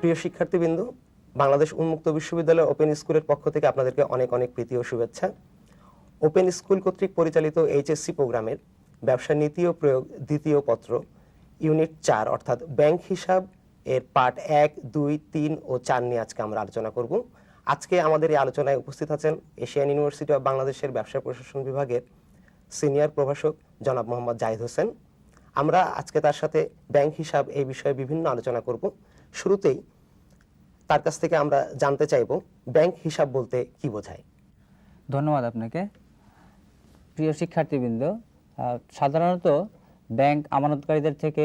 প্রিয় শিক্ষার্থীবৃন্দ, বাংলাদেশ উন্মুক্ত বিশ্ববিদ্যালয় ওপেন স্কুলের পক্ষ থেকে আপনাদেরকে অনেক অনেক প্রীতি ও শুভেচ্ছা। ওপেন স্কুল কর্তৃক পরিচালিত এইচএসসি প্রোগ্রামের ব্যবসা নীতি ও প্রয়োগ দ্বিতীয় পত্র ইউনিট চার, অর্থাৎ ব্যাংক হিসাব, এর পার্ট এক, দুই, তিন ও চার নিয়ে আজকে আমরা আলোচনা করব। আজকে আমাদের এই আলোচনায় উপস্থিত আছেন এশিয়ান ইউনিভার্সিটি অফ বাংলাদেশের ব্যবসা প্রশাসন বিভাগের সিনিয়র প্রভাষক জনাব মোহাম্মদ জাহিদ হোসেন। আমরা আজকে তার সাথে ব্যাংক হিসাব এই বিষয়ে বিভিন্ন আলোচনা করব। শুরুতেই তার কাছ থেকে আমরা জানতে চাইব ব্যাংক হিসাব বলতে কি বোঝায়। ধন্যবাদ আপনাকে। প্রিয় শিক্ষার্থীবৃন্দ সাধারণত ব্যাংক আমানতকারীদের থেকে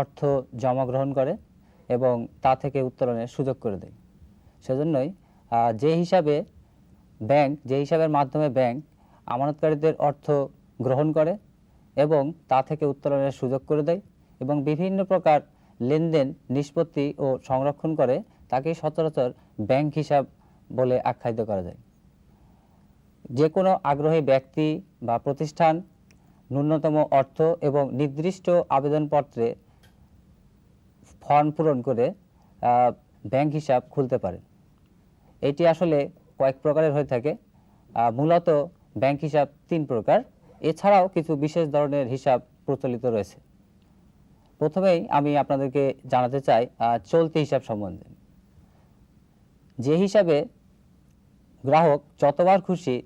অর্থ জমা গ্রহণ করে এবং তা থেকে উত্তোলনের সুযোগ করে দেয়। সেজন্যই যে হিসাবে ব্যাংক, যে হিসাবের মাধ্যমে ব্যাংক আমানতকারীদের অর্থ গ্রহণ করে এবং তা থেকে উত্তোলনের সুযোগ করে দেয় এবং বিভিন্ন প্রকার লেনদেন, নিষ্পত্তি ও সংরক্ষণ করে তাকে সচরাচর ব্যাংক হিসাব বলে আখ্যায়িত করা যায়। যে কোনো আগ্রহী ব্যক্তি বা প্রতিষ্ঠান ন্যূনতম অর্থ এবং নির্দিষ্ট আবেদনপত্রে ফর্ম পূরণ করে ব্যাংক হিসাব খুলতে পারে। এটি আসলে কয়েক প্রকারের হয়ে থাকে। মূলত ব্যাংক হিসাব তিন প্রকার। এছাড়াও কিছু বিশেষ ধরনের হিসাব প্রচলিত রয়েছে। প্রথমেই আমি আপনাদেরকে জানাতে চাই চলতি হিসাব সম্বন্ধে। যে হিসাবে গ্রাহক যতবার খুশি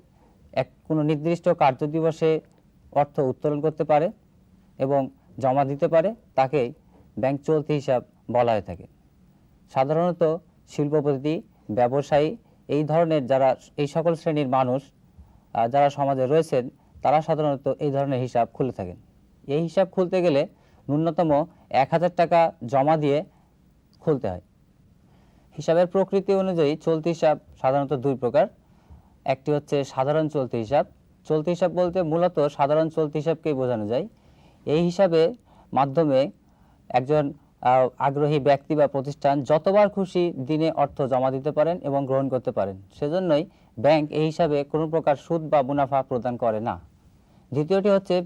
এক, কোনো নির্দিষ্ট কার্য দিবসে অর্থ উত্তোলন করতে পারে এবং জমা দিতে পারে, তাকেই ব্যাংক চলতি হিসাব বলা হয়ে থাকে। সাধারণত শিল্পপতি, ব্যবসায়ী এই ধরনের যারা, এই সকল শ্রেণির মানুষ যারা সমাজে রয়েছেন, তারা সাধারণত এই ধরনের হিসাব খুলে থাকেন। এই হিসাব খুলতে গেলে ন্যূনতম এক হাজার টাকা জমা দিয়ে খুলতে হয়। হিসাবের প্রকৃতি অনুযায়ী চলতি হিসাব সাধারণত দুই প্রকার। একটি হচ্ছে সাধারণ চলতি হিসাব। চলতি হিসাব বলতে মূলত সাধারণ চলতি হিসাবকেই বোঝানো যায়। এই হিসাবে মাধ্যমে একজন আগ্রহী ব্যক্তি বা প্রতিষ্ঠান যতবার খুশি দিনে অর্থ জমা দিতে পারেন এবং গ্রহণ করতে পারেন। সেজন্যই ব্যাংক এই হিসাবে কোনো প্রকার সুদ বা মুনাফা প্রদান করে না। দ্বিতীয়টি হচ্ছে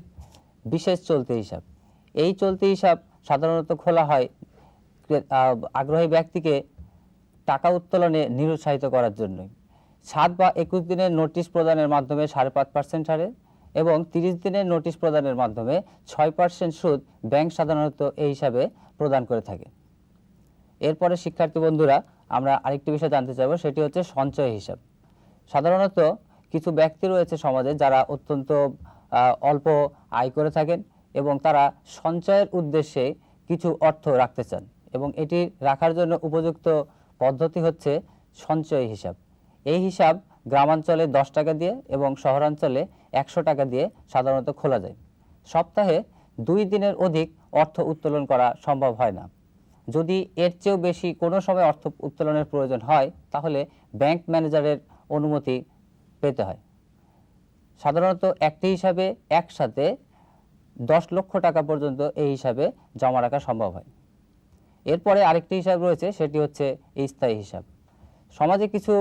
বিশেষ চলতি হিসাব। এই চলতি হিসাব সাধারণত খোলা হয় আগ্রহী ব্যক্তিকে টাকা উত্তোলনে নিরুৎসাহিত করার জন্য সাত বা একুশ দিনের নোটিশ প্রদানের মাধ্যমে সাড়ে পাঁচ পার্সেন্ট হারে এবং তিরিশ দিনের নোটিশ প্রদানের মাধ্যমে ছয় পার্সেন্ট সুদ ব্যাংক সাধারণত এই হিসাবে প্রদান করে থাকে। এরপরে শিক্ষার্থী বন্ধুরা, আমরা আরেকটি বিষয় জানতে চাইব, সেটি হচ্ছে সঞ্চয় হিসাব। সাধারণত কিছু ব্যক্তি রয়েছে সমাজে যারা অত্যন্ত অল্প আয় করে থাকেন। এবং তারা সঞ্চয়ের উদ্দেশ্যে কিছু অর্থ রাখতে চান এবং এটি রাখার জন্য উপযুক্ত পদ্ধতি হচ্ছে সঞ্চয় হিসাব। এই হিসাব গ্রামাঞ্চলে দশ টাকা দিয়ে এবং শহরাঞ্চলে একশো টাকা দিয়ে সাধারণত খোলা যায়। সপ্তাহে দুই দিনের অধিক অর্থ উত্তোলন করা সম্ভব হয় না। যদি এর চেয়েও বেশি কোনো সময় অর্থ উত্তোলনের প্রয়োজন হয়, তাহলে ব্যাংক ম্যানেজারের অনুমতি পেতে হয়। সাধারণত একটি হিসাবে একসাথে দশ লক্ষ টাকা পর্যন্ত এই হিসাবে জমা রাখা সম্ভব হয়। এরপরে আরেকটি হিসাব রয়েছে, সেটি হচ্ছে স্থায়ী হিসাব। সমাজে কিছু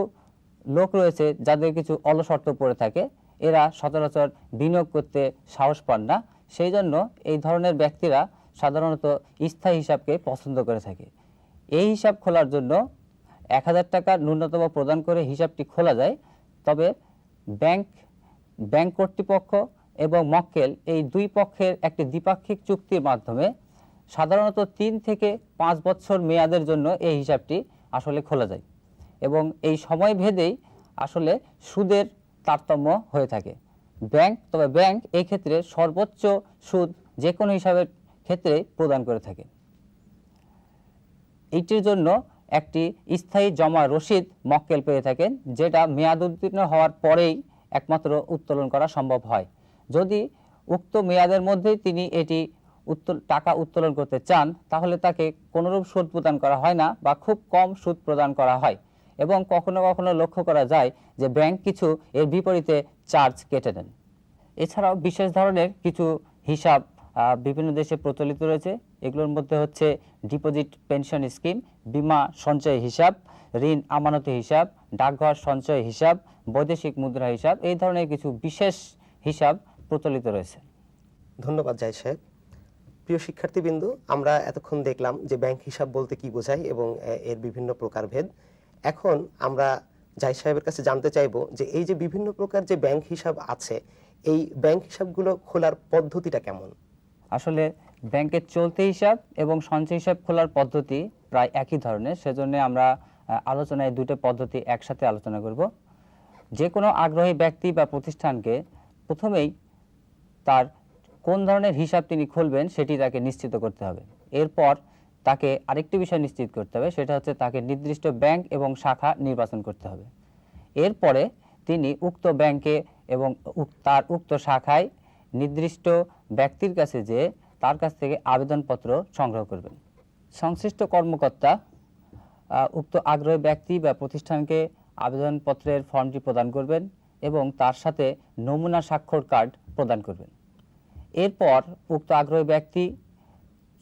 লোক রয়েছে যাদের কিছু অলস অর্থ পড়ে থাকে, এরা সচরাচর বিনিয়োগ করতে সাহস পান না, সেই জন্য এই ধরনের ব্যক্তিরা সাধারণত স্থায়ী হিসাবকে পছন্দ করে থাকে। এই হিসাব খোলার জন্য এক হাজার টাকা ন্যূনতম প্রদান করে হিসাবটি খোলা যায়, তবে ব্যাংক ব্যাংক কর্তৃপক্ষ এবং মক্কেল এই দুই পক্ষের একটি দ্বিপাক্ষিক চুক্তির মাধ্যমে সাধারণত তিন থেকে পাঁচ বছর মেয়াদের জন্য এই হিসাবটি আসলে খোলা যায় এবং এই সময় ভেদেই আসলে সুদের তারতম্য হয়ে থাকে। ব্যাংক, তবে ব্যাংক এই ক্ষেত্রে সর্বোচ্চ সুদ যে কোনো হিসাবের ক্ষেত্রে প্রদান করে থাকে। এইটির জন্য একটি স্থায়ী জমা রসিদ মক্কেল পেয়ে থাকেন, যেটা মেয়াদ উত্তীর্ণ হওয়ার পরেই একমাত্র উত্তোলন করা সম্ভব হয়। যদি উক্ত মেয়াদের মধ্যে তিনি এটি উত্তোল, টাকা উত্তোলন করতে চান, তাহলে তাকে কোনোরূপ সুদ প্রদান করা হয় না বা খুব কম সুদ প্রদান করা হয়। এবং কখনো কখনো লক্ষ্য করা যায় যে ব্যাংক কিছু এর বিপরীতে চার্জ কেটে নেন। এছাড়াও বিশেষ ধরনের কিছু হিসাব বিভিন্ন দেশে প্রচলিত রয়েছে। এগুলোর মধ্যে হচ্ছে ডিপোজিট পেনশন স্কিম, বীমা সঞ্চয় হিসাব, ঋণ আমানতি হিসাব, ডাকঘর সঞ্চয় হিসাব, বৈদেশিক মুদ্রা হিসাব, এই ধরনের কিছু বিশেষ হিসাব প্রচলিত রয়েছে। ধন্যবাদ জাহিদ সাহেব। প্রিয় শিক্ষার্থীবৃন্দ আমরা এতক্ষণ দেখলাম যে ব্যাংক হিসাব বলতে কি বোঝায় এবং এর বিভিন্ন প্রকারভেদ। এখন আমরা জাহিদ সাহেবের কাছে জানতে চাইব যে এই যে বিভিন্ন প্রকার যে ব্যাংক হিসাব আছে এই ব্যাংক হিসাবগুলো খোলার পদ্ধতিটা কেমন? আসলে ব্যাংকের চলতি হিসাব এবং সঞ্চয় হিসাব খোলার পদ্ধতি প্রায় একই ধরনের সেজন্য আমরা আলোচনায় দুটো পদ্ধতি একসাথে আলোচনা করব। যে কোনো আগ্রহী ব্যক্তি বা প্রতিষ্ঠানকে প্রথমেই তার কোন ধরনের হিসাব তিনি খুলবেন সেটি তাকে নিশ্চিত করতে হবে। এরপর তাকে আরেকটি বিষয় নিশ্চিত করতে হবে, সেটা হচ্ছে তাকে নির্দিষ্ট ব্যাংক এবং শাখা নির্বাচন করতে হবে। এরপরে তিনি উক্ত ব্যাংকে এবং তার উক্ত শাখায় নির্দিষ্ট ব্যক্তির কাছে যে তার কাছ থেকে আবেদনপত্র সংগ্রহ করবেন। সংশ্লিষ্ট কর্মকর্তা উক্ত আগ্রহী ব্যক্তি বা প্রতিষ্ঠানকে আবেদনপত্রের ফর্মটি প্রদান করবেন এবং তার সাথে নমুনা স্বাক্ষর কার্ড প্রদান করবেন। এরপর উক্ত আগ্রহী ব্যক্তি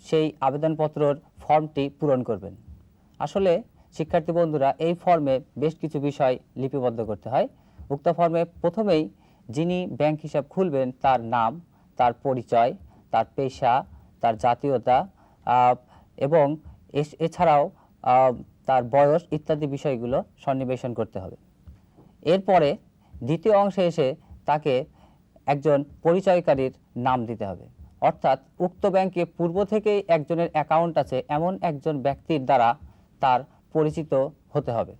সেই আবেদনপত্রর ফর্মটি পূরণ করবেন। আসলে, শিক্ষার্থী বন্ধুরা, এই ফর্মে বেশ কিছু বিষয় লিপিবদ্ধ করতে হয়। উক্ত ফর্মে প্রথমেই যিনি ব্যাংক হিসাব খুলবেন, তার নাম, তার পরিচয়, তার পেশা, তার জাতীয়তা এবং এছাড়াও তার বয়স ইত্যাদি বিষয়গুলো সন্নিবেশন করতে হবে। এরপরে দ্বিতীয় অংশে এসে তাকে একজন পরিচয়কারীর নাম দিতে হবে। অর্থাৎ উক্ত ব্যাংকে পূর্ব থেকেই একজনের অ্যাকাউন্ট আছে, এমন একজন ব্যক্তির দ্বারা তার পরিচিত হতে হবে।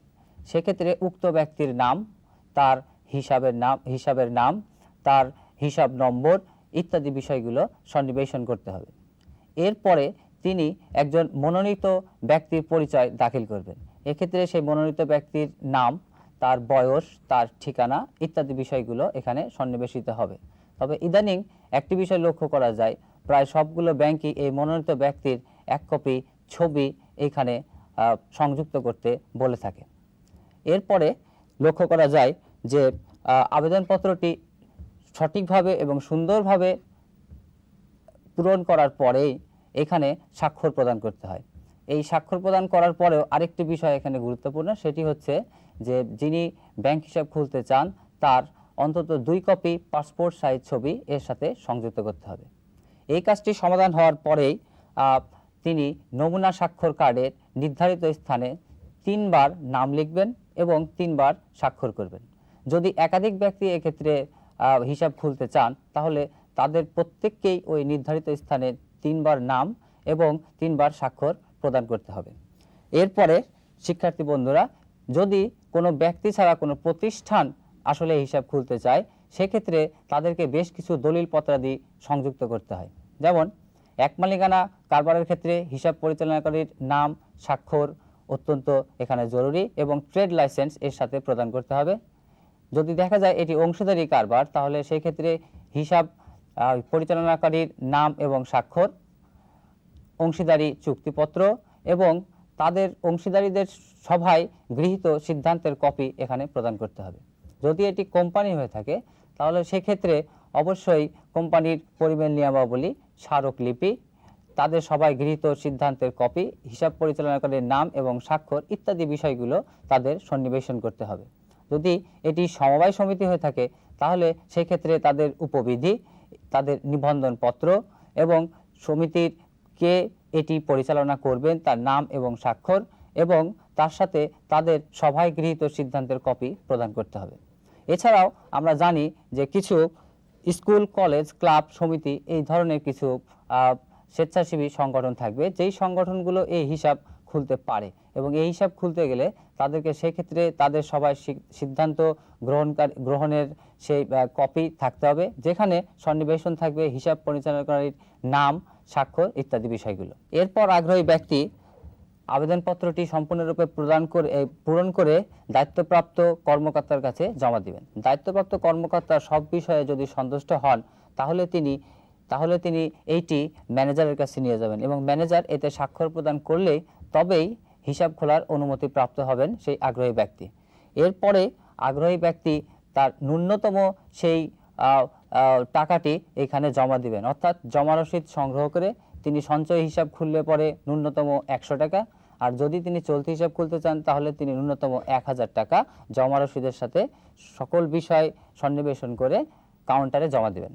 সেক্ষেত্রে উক্ত ব্যক্তির নাম, তার হিসাবের নাম হিসাবের নাম, তার হিসাব নম্বর ইত্যাদি বিষয়গুলো সন্নিবেশন করতে হবে। এরপরে তিনি একজন মনোনীত ব্যক্তির পরিচয় দাখিল করবেন। এক্ষেত্রে সেই মনোনীত ব্যক্তির নাম তার বয়স, তার ঠিকানা ইত্যাদি বিষয়গুলো এখানে সন্নিবেশিত হবে। তবে ইদানিং একটি বিষয় লক্ষ্য করা যায়, প্রায় সবগুলো ব্যাংকই এই মনোনীত ব্যক্তির এক কপি ছবি এখানে সংযুক্ত করতে বলে থাকে। এরপরে লক্ষ্য করা যায় যে আবেদনপত্রটি সঠিকভাবে এবং সুন্দরভাবে পূরণ করার পরেই এখানে স্বাক্ষর প্রদান করতে হয়। এই স্বাক্ষর প্রদান করার পরেও আরেকটি বিষয় এখানে গুরুত্বপূর্ণ, সেটি হচ্ছে যে যিনি ব্যাংক হিসাব খুলতে চান, তার অন্তত দুই কপি পাসপোর্ট সাইজ ছবি এর সাথে সংযুক্ত করতে হবে। এই কাজটি সমাধান হওয়ার পরেই তিনি নমুনা স্বাক্ষর কার্ডের নির্ধারিত স্থানে তিনবার নাম লিখবেন এবং তিনবার স্বাক্ষর করবেন। যদি একাধিক ব্যক্তি এক্ষেত্রে হিসাব খুলতে চান, তাহলে তাদের প্রত্যেককেই ওই নির্ধারিত স্থানে তিনবার নাম এবং তিনবার স্বাক্ষর প্রদান করতে হবে। এরপরে, শিক্ষার্থী বন্ধুরা যদি কোনো ব্যক্তি ছাড়া কোনো প্রতিষ্ঠান আসলে হিসাব খুলতে চায়, সেক্ষেত্রে তাদেরকে বেশ কিছু দলিল পত্রাদি সংযুক্ত করতে হয়। যেমন, এক মালিকানা কারবারের ক্ষেত্রে হিসাব পরিচালনাকারীর নাম, স্বাক্ষর অত্যন্ত এখানে জরুরি এবং ট্রেড লাইসেন্স এর সাথে প্রদান করতে হবে। যদি দেখা যায় এটি অংশীদারি কারবার, তাহলে সেই ক্ষেত্রে হিসাব পরিচালনাকারীর নাম এবং স্বাক্ষর, অংশীদারি চুক্তিপত্র এবং তাদের অংশীদারীদের সভায় গৃহীত সিদ্ধান্তের কপি এখানে প্রদান করতে হবে। যদি এটি কোম্পানি হয়ে থাকে, তাহলে সেক্ষেত্রে অবশ্যই কোম্পানির পরিমাণ নিয়মাবলী, স্মারকলিপি, তাদের সবাই গৃহীত সিদ্ধান্তের কপি, হিসাব পরিচালনাকারীর নাম এবং স্বাক্ষর ইত্যাদি বিষয়গুলো তাদের সন্নিবেশন করতে হবে। যদি এটি সমবায় সমিতি হয়ে থাকে, তাহলে সেক্ষেত্রে তাদের উপবিধি, তাদের নিবন্ধনপত্র এবং সমিতির কে এটি পরিচালনা করবেন তার নাম এবং স্বাক্ষর এবং তার সাথে তাদের সভায় গৃহীত সিদ্ধান্তের কপি প্রদান করতে হবে। এছাড়াও আমরা জানি যে কিছু স্কুল, কলেজ, ক্লাব, সমিতি এই ধরনের কিছু স্বেচ্ছাসেবী সংগঠন থাকবে। যেই সংগঠনগুলো এই হিসাব খুলতে পারে এবং এই হিসাব খুলতে গেলে তাদেরকে সেক্ষেত্রে তাদের সবাই সিদ্ধান্ত গ্রহণকার, গ্রহণের সেই কপি থাকতে হবে, যেখানে সন্নিবেশন থাকবে, হিসাব পরিচালনাকারীর নাম, স্বাক্ষর ইত্যাদি বিষয়গুলো। এরপর আগ্রহী ব্যক্তি আবেদনপত্রটি সম্পূর্ণরূপে প্রদান করে পূরণ করে দায়িত্বপ্রাপ্ত কর্মকর্তার কাছে জমা দিবেন। দায়িত্বপ্রাপ্ত কর্মকর্তা সব বিষয়ে যদি সন্তুষ্ট হন, তাহলে তিনি তাহলে তিনি এইটি ম্যানেজারের কাছে নিয়ে যাবেন এবং ম্যানেজার এতে স্বাক্ষর প্রদান করলেই তবেই হিসাব খোলার অনুমতি প্রাপ্ত হবেন সেই আগ্রহী ব্যক্তি। এরপরে আগ্রহী ব্যক্তি তার ন্যূনতম সেই টাকাটি এখানে জমা দিবেন। অর্থাৎ জমা রসিদ সংগ্রহ করে তিনি সঞ্চয় হিসাব খুললে পরে ন্যূনতম একশো টাকা, আর যদি তিনি চলতি হিসাব খুলতে চান তাহলে তিনি ন্যূনতম এক হাজার টাকা জমা রসিদের সাথে সকল বিষয় সন্নিবেশন করে কাউন্টারে জমা দেবেন।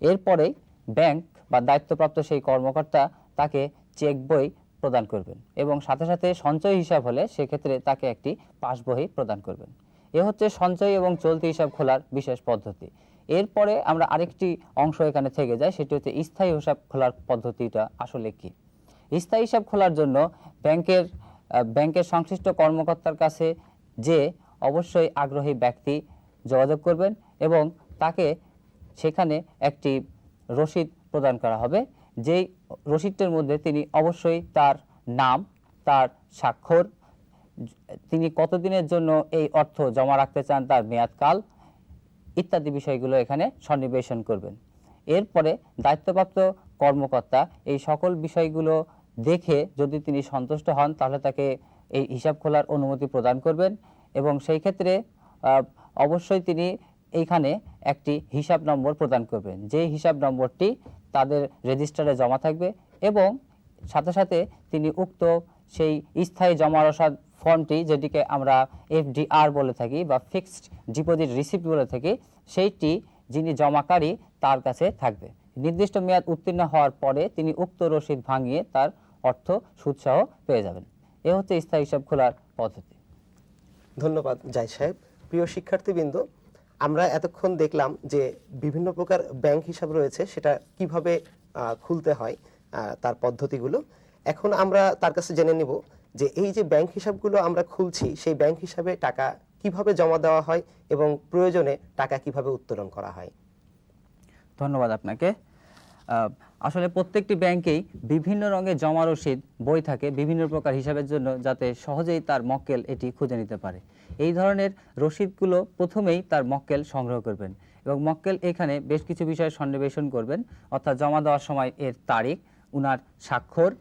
এরপরে ব্যাংক বা দায়িত্বপ্রাপ্ত সেই কর্মকর্তা তাকে চেক বই প্রদান করবেন এবং সাথে সাথে সঞ্চয় হিসাব হলে সেক্ষেত্রে তাকে একটি পাস বই প্রদান করবেন। এ হচ্ছে সঞ্চয় এবং চলতি হিসাব খোলার বিশেষ পদ্ধতি। এরপরে আমরা আরেকটি অংশ এখানে থেকে যায় সেটি হচ্ছে স্থায়ী হিসাব খোলার পদ্ধতিটা আসলে কি? স্থায়ী হিসাব খোলার জন্য ব্যাংকের ব্যাংকের সংশ্লিষ্ট কর্মকর্তার কাছে যে অবশ্যই আগ্রহী ব্যক্তি যোগাযোগ করবেন এবং তাকে সেখানে একটি রসিদ প্রদান করা হবে। যেই রসিদটির মধ্যে তিনি অবশ্যই তার নাম, তার স্বাক্ষর, তিনি কতদিনের জন্য এই অর্থ জমা রাখতে চান তার মেয়াদকাল ইত্যাদি বিষয়গুলো এখানে সন্নিবেশন করবেন। এরপরে দায়িত্বপ্রাপ্ত কর্মকর্তা এই সকল বিষয়গুলো দেখে যদি তিনি সন্তুষ্ট হন, তাহলে তাকে এই হিসাব খোলার অনুমতি প্রদান করবেন এবং সেই ক্ষেত্রে অবশ্যই তিনি এইখানে একটি হিসাব নম্বর প্রদান করবেন। যে হিসাব নম্বরটি তাদের রেজিস্টারে জমা থাকবে এবং সাথে সাথে তিনি উক্ত সেই স্থায়ী জমা রসাদ ফর্মটি যেটিকে আমরা এফডিআর বলে থাকি বা ফিক্সড ডিপোজিট রিসিপ্ট বলে থাকি, সেইটি যিনি জমাকারী তার কাছে থাকবে। নির্দিষ্ট মেয়াদ উত্তীর্ণ হওয়ার পরে তিনি উক্ত রসিদ ভাঙিয়ে তার অর্থ সুৎসাহ পেয়ে যাবেন। এ হচ্ছে স্থায়ী হিসাব খোলার পদ্ধতি। ধন্যবাদ জাই সাহেব। প্রিয় শিক্ষার্থীবৃন্দ আমরা এতক্ষণ দেখলাম যে বিভিন্ন প্রকার ব্যাংক হিসাব রয়েছে, সেটা কীভাবে খুলতে হয় তার পদ্ধতিগুলো। এখন আমরা তার কাছে জেনে নিব যে এই যে ব্যাংক হিসাবগুলো আমরা খুলছি, সেই ব্যাংক হিসাবে টাকা কীভাবে জমা দেওয়া হয় এবং প্রয়োজনে টাকা কীভাবে উত্তোলন করা হয়। ধন্যবাদ আপনাকে। আসলে প্রত্যেকটি ব্যাংকেই বিভিন্ন রঙের জমা রসিদ বই থাকে বিভিন্ন প্রকার হিসাবের জন্য যাতে সহজেই তার মক্কেল এটি খুঁজে নিতে পারে। এই ধরনের রসিদগুলো প্রথমেই তার মক্কেল সংগ্রহ করবেন এবং মক্কেল এখানে বেশ কিছু বিষয় সন্নিবেশন করবেন, অর্থাৎ জমা দেওয়ার সময় এর তারিখ, উনার স্বাক্ষর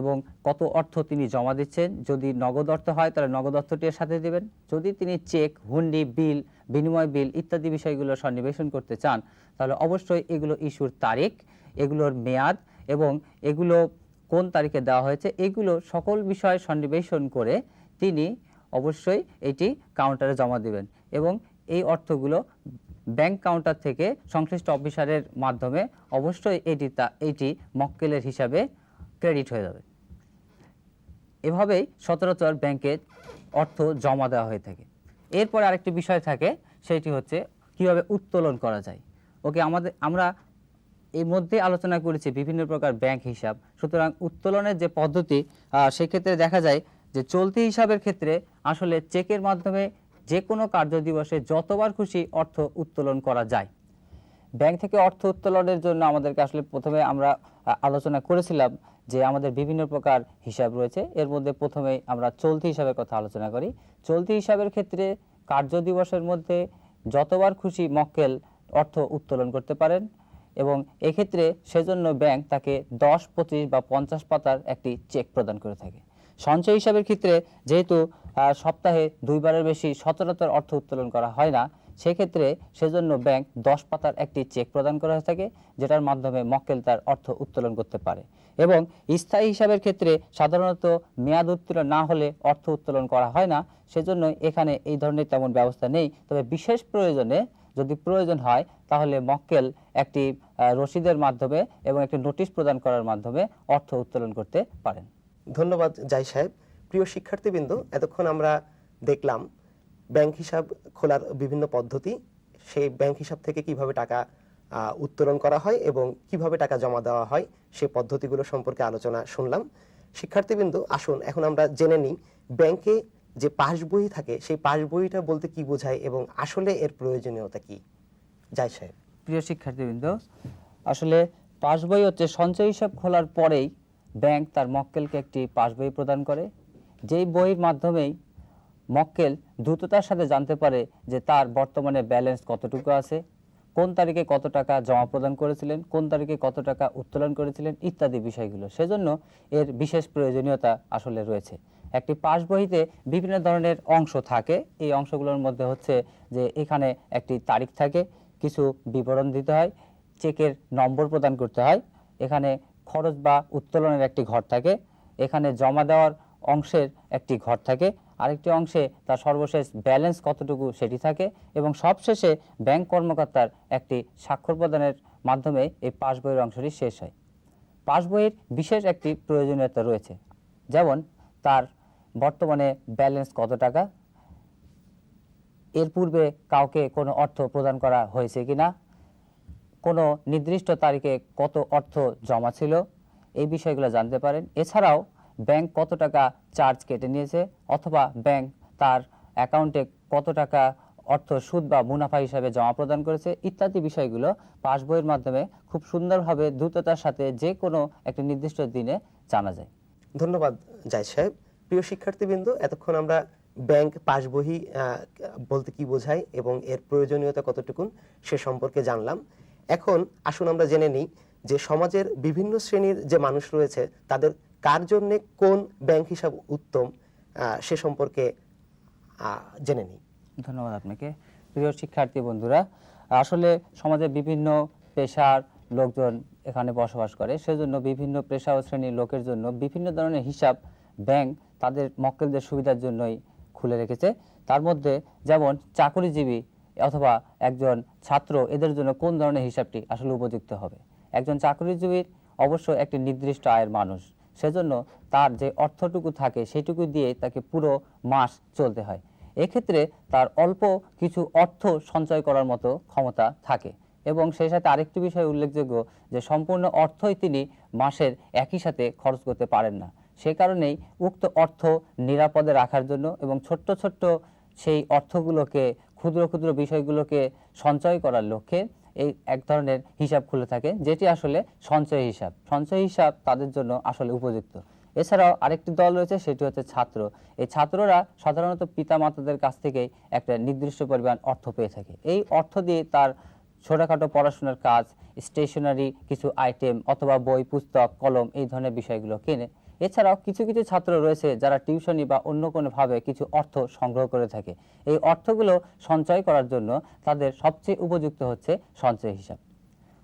এবং কত অর্থ তিনি জমা দিচ্ছেন। যদি নগদ অর্থ হয়, তাহলে নগদ অর্থটির সাথে দেবেন। যদি তিনি চেক, হুন্ডি, বিল, বিনিময় বিল ইত্যাদি বিষয়গুলো সন্নিবেশন করতে চান, তাহলে অবশ্যই এগুলো ইস্যুর তারিখ, এগুলোর মেয়াদ এবং এগুলো কোন তারিখে দেওয়া হয়েছে, এগুলো সকল বিষয় সন্নিবেশন করে তিনি অবশ্যই এটি কাউন্টারে জমা দিবেন এবং এই অর্থগুলো ব্যাংক কাউন্টার থেকে সংশ্লিষ্ট অফিসারের মাধ্যমে অবশ্যই এটি তা, এটি মক্কেলের হিসাবে ক্রেডিট হয়ে যাবে। এভাবেই সচরাচর ব্যাংকে অর্থ জমা দেওয়া হয়ে থাকে। এরপরে আরেকটি বিষয় থাকে, সেটি হচ্ছে কীভাবে উত্তোলন করা যায়। ওকে, আমাদের, আমরা এর মধ্যে আলোচনা করেছি বিভিন্ন প্রকার ব্যাংক হিসাব। সুতরাং উত্তোলনের যে পদ্ধতি সেক্ষেত্রে দেখা যায় যে চলতি হিসাবের ক্ষেত্রে আসলে চেকের মাধ্যমে যে কোনো কার্য দিবসে যতবার খুশি অর্থ উত্তোলন করা যায়। ব্যাংক থেকে অর্থ উত্তোলনের জন্য আমাদেরকে আসলে প্রথমে আমরা আলোচনা করেছিলাম যে আমাদের বিভিন্ন প্রকার হিসাব রয়েছে। এর মধ্যে প্রথমে আমরা চলতি হিসাবের কথা আলোচনা করি। চলতি হিসাবের ক্ষেত্রে কার্য দিবসের মধ্যে যতবার খুশি মক্কেল অর্থ উত্তোলন করতে পারেন এবং এক্ষেত্রে সেজন্য ব্যাংক তাকে দশ, পঁচিশ বা পঞ্চাশ পাতার একটি চেক প্রদান করে থাকে। সঞ্চয় হিসাবের ক্ষেত্রে যেহেতু সপ্তাহে দুইবারের বেশি সচরাচর অর্থ উত্তোলন করা হয় না, সেক্ষেত্রে সেজন্য ব্যাংক দশ পাতার একটি চেক প্রদান করা হয়ে থাকে, যেটার মাধ্যমে মক্কেল তার অর্থ উত্তোলন করতে পারে। এবং স্থায়ী হিসাবের ক্ষেত্রে সাধারণত মেয়াদ উত্তীর্ণ না হলে অর্থ উত্তোলন করা হয় না, সেজন্য এখানে এই ধরনের তেমন ব্যবস্থা নেই। তবে বিশেষ প্রয়োজনে যদি প্রয়োজন হয়, তাহলে মক্কেল একটি রসিদের মাধ্যমে এবং একটি নোটিশ প্রদান করার মাধ্যমে অর্থ উত্তোলন করতে পারেন। ধন্যবাদ জাই সাহেব। প্রিয় শিক্ষার্থীবৃন্দ, এতক্ষণ আমরা দেখলাম ব্যাংক হিসাব খোলার বিভিন্ন পদ্ধতি, সেই ব্যাংক হিসাব থেকে কীভাবে টাকা উত্তোলন করা হয় এবং কীভাবে টাকা জমা দেওয়া হয় সেই পদ্ধতিগুলো সম্পর্কে আলোচনা শুনলাম। শিক্ষার্থীবৃন্দ, আসুন, এখন আমরা জেনে নিই ব্যাংকে যে পাস বই থাকে, সেই পাস বইটা বলতে কি বোঝায় এবং আসলে এর প্রয়োজনীয়তা কি? যাই সাহেব। প্রিয় শিক্ষার্থীবৃন্দ, আসলে পাসবই হচ্ছে সঞ্চয় হিসাব খোলার পরেই ব্যাংক তার মক্কেলকে একটি পাসবই প্রদান করে। যেই বইয়ের মাধ্যমেই মক্কেল দ্রুততার সাথে জানতে পারে যে তার বর্তমানে ব্যালেন্স কতটুকু আছে, কোন তারিখে কত টাকা জমা প্রদান করেছিলেন, কোন তারিখে কত টাকা উত্তোলন করেছিলেন ইত্যাদি বিষয়গুলো। সেজন্য এর বিশেষ প্রয়োজনীয়তা আসলে রয়েছে। একটি পাস বইতে বিভিন্ন ধরনের অংশ থাকে। এই অংশগুলোর মধ্যে হচ্ছে যে এখানে একটি তারিখ থাকে, কিছু বিবরণ দিতে হয়, চেকের নম্বর প্রদান করতে হয়। এখানে খরচ বা উত্তোলনের একটি ঘর থাকে। এখানে জমা দেওয়ার অংশের একটি ঘর থাকে। আরেকটি অংশে তার সর্বশেষ ব্যালেন্স কতটুকু সেটি থাকে এবং সবশেষে ব্যাংক কর্মকর্তার একটি স্বাক্ষর প্রদানের মাধ্যমে এই পাস বইয়ের অংশটি শেষ হয়। পাস বইয়ের বিশেষ একটি প্রয়োজনীয়তা রয়েছে, যেমন তার বর্তমানে ব্যালেন্স কত টাকা, এর পূর্বে কাউকে কোনো অর্থ প্রদান করা হয়েছে কিনা কোনো নির্দিষ্ট তারিখে কত অর্থ জমা ছিল এই বিষয়গুলো জানতে পারেন। এছাড়াও ব্যাংক কত টাকা চার্জ কেটে নিয়েছে অথবা ব্যাংক তার অ্যাকাউন্টে কত টাকা অর্থ সুদ বা মুনাফা হিসাবে জমা প্রদান করেছে ইত্যাদি বিষয়গুলো পাসবইয়ের মাধ্যমে খুব সুন্দরভাবে দ্রুততার সাথে যে কোনো একটি নির্দিষ্ট দিনে জানা যায়। ধন্যবাদ জাহিদ সাহেব। প্রিয় শিক্ষার্থীবৃন্দ এতক্ষণ আমরা ব্যাংক পাস বহি আহ, বলতে কি বোঝায় এবং এর প্রয়োজনীয়তা কতটুকুন সে সম্পর্কে জানলাম। এখন আসুন আমরা জেনে নিই যে সমাজের বিভিন্ন শ্রেণির যে মানুষ রয়েছে, তাদের কার জন্য কোন ব্যাংক হিসাব উত্তম সে সম্পর্কে জেনে নিই। ধন্যবাদ আপনাকে। প্রিয় শিক্ষার্থী বন্ধুরা, আসলে সমাজে বিভিন্ন পেশার লোকজন এখানে বসবাস করে, সেজন্য বিভিন্ন পেশা ও শ্রেণির লোকের জন্য বিভিন্ন ধরনের হিসাব ব্যাংক তাদের মক্কেলদের সুবিধার জন্যই খুলে রেখেছে। তার মধ্যে যেমন চাকরিজীবী অথবা একজন ছাত্র এদের জন্য কোন ধরনের হিসাবটি আসলে উপযুক্ত হবে? একজন চাকরিজীবীর অবশ্য একটি নির্দিষ্ট আয়ের মানুষ, সেজন্য তার যে অর্থটুকু থাকে সেটুকু দিয়ে তাকে পুরো মাস চলতে হয়। এক্ষেত্রে তার অল্প কিছু অর্থ সঞ্চয় করার মতো ক্ষমতা থাকে এবং সেই সাথে আরেকটি বিষয় উল্লেখযোগ্য যে সম্পূর্ণ অর্থই তিনি মাসের একই সাথে খরচ করতে পারেন না। সে কারণেই উক্ত অর্থ নিরাপদে রাখার জন্য এবং ছোট্ট ছোট্ট সেই অর্থগুলোকে ক্ষুদ্র ক্ষুদ্র বিষয়গুলোকে সঞ্চয় করার লক্ষ্যে এই এক ধরনের হিসাব খুলে থাকে, যেটি আসলে সঞ্চয় হিসাব। সঞ্চয় হিসাব তাদের জন্য আসলে উপযুক্ত। এছাড়াও আরেকটি দল রয়েছে, সেটি হচ্ছে ছাত্র। এই ছাত্ররা সাধারণত পিতা মাতাদের কাছ থেকে একটা নির্দিষ্ট পরিমাণ অর্থ পেয়ে থাকে। এই অর্থ দিয়ে তার ছোটখাটো পড়াশোনার কাজ স্টেশনারি কিছু আইটেম অথবা বই, পুস্তক, কলম এই ধরনের বিষয়গুলো কেনে। এছাড়াও কিছু কিছু ছাত্র রয়েছে যারা টিউশনি বা অন্য কোনো ভাবে কিছু অর্থ সংগ্রহ করে থাকে। এই অর্থগুলো সঞ্চয় করার জন্য তাদের সবচেয়ে উপযুক্ত হচ্ছে সঞ্চয় হিসাব।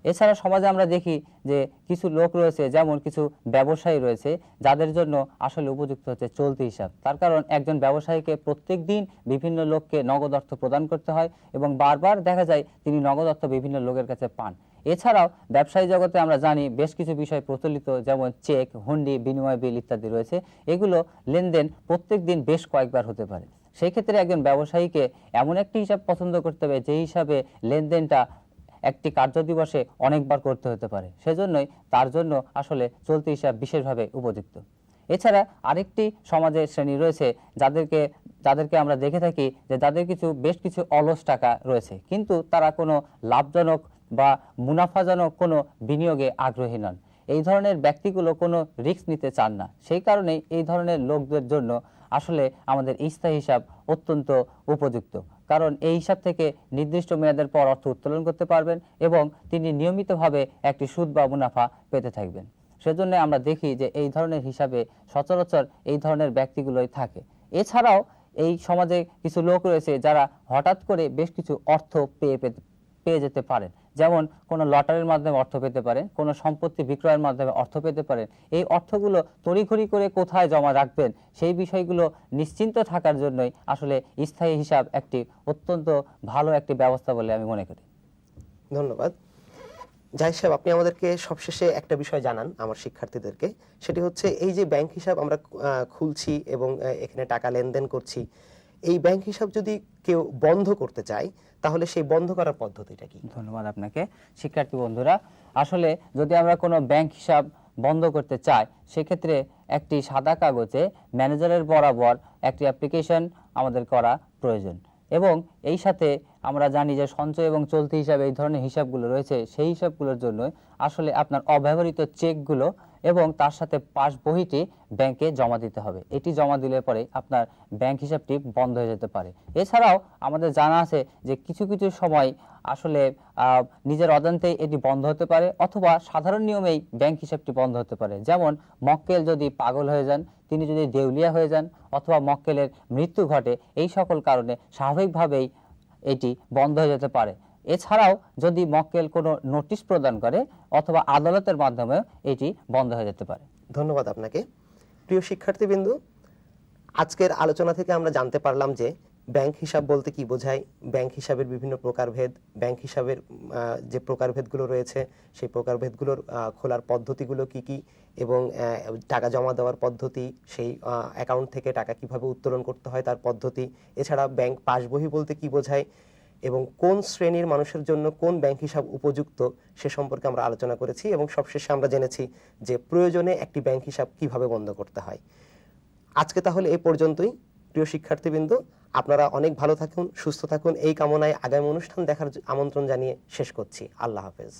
এছাড়া সমাজে আমরা দেখি যে কিছু লোক রয়েছে, যেমন কিছু ব্যবসায়ী রয়েছে, যাদের জন্য আসলে উপযুক্ত হচ্ছে চলতি হিসাব। তার কারণ একজন ব্যবসায়ীকে প্রত্যেক দিন বিভিন্ন লোককে নগদ অর্থ প্রদান করতে হয় এবং বারবার দেখা যায় তিনি নগদ অর্থ বিভিন্ন লোকের কাছে পান। এছাড়াও ব্যবসায়ী জগতে আমরা জানি বেশ কিছু বিষয় প্রচলিত, যেমন চেক, হুন্ডি, বিনিময় বিল ইত্যাদি রয়েছে। এগুলো লেনদেন প্রত্যেক দিন বেশ কয়েকবার হতে পারে। সেই ক্ষেত্রে একজন ব্যবসায়ীকে এমন একটি হিসাব পছন্দ করতে হবে, যে হিসাবে লেনদেনটা একটি কার্যদিবসে অনেকবার করতে হতে পারে। সেজন্যই তার জন্য আসলে চলতি হিসাব বিশেষভাবে উপযুক্ত। এছাড়া আরেকটি সমাজের শ্রেণি রয়েছে, যাদেরকে যাদেরকে আমরা দেখে থাকি যে যাদের কিছু, বেশ কিছু অলস টাকা রয়েছে। কিন্তু তারা কোনো লাভজনক বা মুনাফাজনক কোনো বিনিয়োগে আগ্রহী নন। এই ধরনের ব্যক্তিগুলো কোনো রিস্ক নিতে চান না। সেই কারণেই এই ধরনের লোকদের জন্য আসলে আমাদের স্থায়ী হিসাব অত্যন্ত উপযুক্ত। কারণ এই হিসাব থেকে নির্দিষ্ট মেয়াদের পর অর্থ উত্তোলন করতে পারবেন এবং তিনি নিয়মিতভাবে একটি সুদ বা মুনাফা পেতে থাকবেন। সেজন্য আমরা দেখি যে এই ধরনের হিসাবে সচরাচর এই ধরনের ব্যক্তিগুলোই থাকে। এছাড়াও এই সমাজে কিছু লোক রয়েছে যারা হঠাৎ করে বেশ কিছু অর্থ পেয়ে পেয়ে যেতে পারেন। যেমন কোনো লটারির মাধ্যমে অর্থ পেতে পারেন, কোনো সম্পত্তি বিক্রয়ের মাধ্যমে অর্থ পেতে পারেন, এই অর্থগুলো তড়িঘড়ি করে কোথায় জমা রাখবেন সেই বিষয়গুলো নিশ্চিন্ত থাকার জন্যই আসলে স্থায়ী হিসাব একটি অত্যন্ত ভালো একটি ব্যবস্থা বলে আমি মনে করি। ধন্যবাদ। জাহিদ সাহেব, আপনি আমাদেরকে সবশেষে একটা বিষয় জানান আমার শিক্ষার্থীদেরকে। সেটি হচ্ছে এই যে ব্যাংক হিসাব আমরা খুলছি এবং এখানে টাকা লেনদেন করছি এই ব্যাংক হিসাব যদি কেউ বন্ধ করতে চায়, তাহলে সেই বন্ধ করার পদ্ধতিটা কি? ধন্যবাদ আপনাকে। শিক্ষার্থী বন্ধুরা, আসলে যদি আমরা কোনো ব্যাংক হিসাব বন্ধ করতে চাই, সেক্ষেত্রে একটি সাদা কাগজে ম্যানেজারের বরাবর একটি অ্যাপ্লিকেশন আমাদের করা প্রয়োজন। এবং এই সাথে আমরা জানি যে সঞ্চয় এবং চলতি হিসাবে এই ধরনের হিসাবগুলো রয়েছে, সেই হিসাবগুলোর জন্য আসলে আপনার অব্যবহৃত চেকগুলো এবং তার সাথে পাস বহিটি ব্যাংকে জমা দিতে হবে। এটি জমা দিলে পরে আপনার ব্যাংক হিসাবটি বন্ধ হয়ে যেতে পারে। এছাড়াও আমাদের জানা আছে যে কিছু কিছু সময় আসলে নিজের অজান্তেই এটি বন্ধ হতে পারে অথবা সাধারণ নিয়মেই ব্যাংক হিসাবটি বন্ধ হতে পারে। যেমন মক্কেল যদি পাগল হয়ে যান, তিনি যদি দেউলিয়া হয়ে যান অথবা মক্কেলের মৃত্যু ঘটে, এই সকল কারণে স্বাভাবিকভাবেই এটি বন্ধ হয়ে যেতে পারে। এছাড়াও যদি মক্কেল কোনো নোটিশ প্রদান করে অথবা আদালতের মাধ্যমে এটি বন্ধ হয়ে যেতে পারে। ধন্যবাদ আপনাকে। প্রিয় শিক্ষার্থীবৃন্দ, আজকের আলোচনা থেকে আমরা জানতে পারলাম যে ব্যাংক হিসাব বলতে কি বোঝায়? ব্যাংক হিসাবের বিভিন্ন প্রকারভেদ, ব্যাংক হিসাবের যে প্রকারভেদগুলো রয়েছে, সেই প্রকারভেদগুলোর খোলার পদ্ধতিগুলো কি কি এবং টাকা জমা দেওয়ার পদ্ধতি, সেই অ্যাকাউন্ট থেকে টাকা কীভাবে উত্তোলন করতে হয় তার পদ্ধতি, এছাড়া ব্যাংক পাসবহি বলতে কি বোঝায়? এবং কোন শ্রেণির মানুষের জন্য কোন ব্যাংক হিসাব উপযুক্ত সে সম্পর্কে আমরা আলোচনা করেছি এবং সবশেষে আমরা জেনেছি যে প্রয়োজনে একটি ব্যাংক হিসাব কীভাবে বন্ধ করতে হয়। আজকে তাহলে এই পর্যন্তই। প্রিয় শিক্ষার্থীবৃন্দ, আপনারা অনেক ভালো থাকুন, সুস্থ থাকুন। এই কামনায় আগামী অনুষ্ঠান দেখার আমন্ত্রণ জানিয়ে শেষ করছি। আল্লাহ হাফেজ।